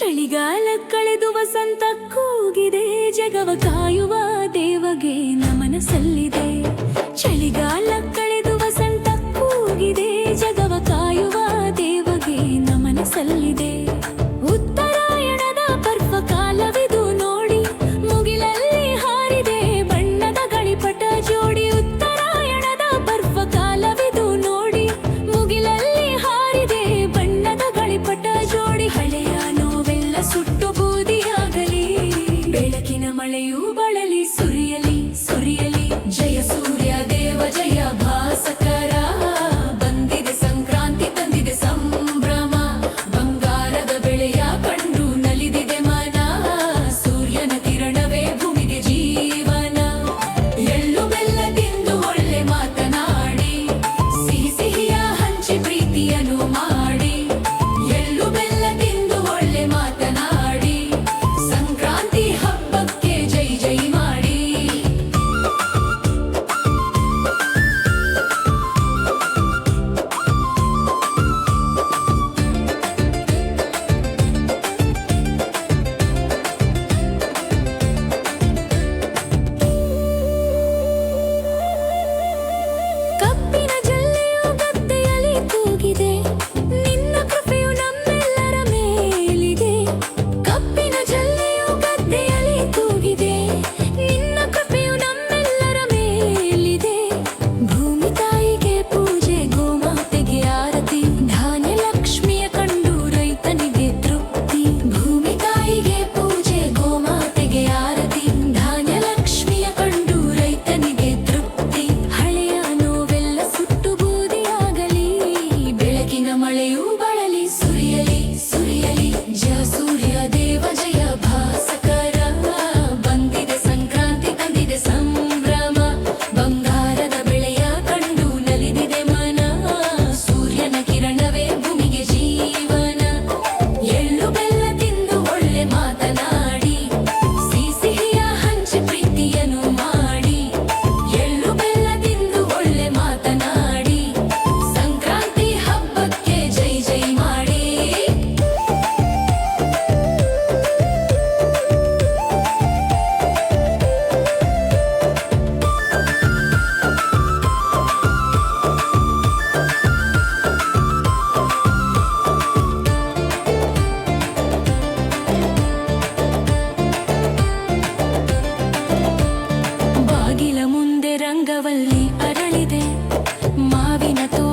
ಚಳಿಗಾಲ ಕಳೆದು ವಸಂತ ಕೂಗಿದೆ. ಜಗವ ಕಾಯುವ ದೇವಗೆ ನಮನ ಸಲ್ಲಿದೆ. ಚಳಿಗಾಲ ಅರಳಿದೆ ಮಾವಿನ ತೋ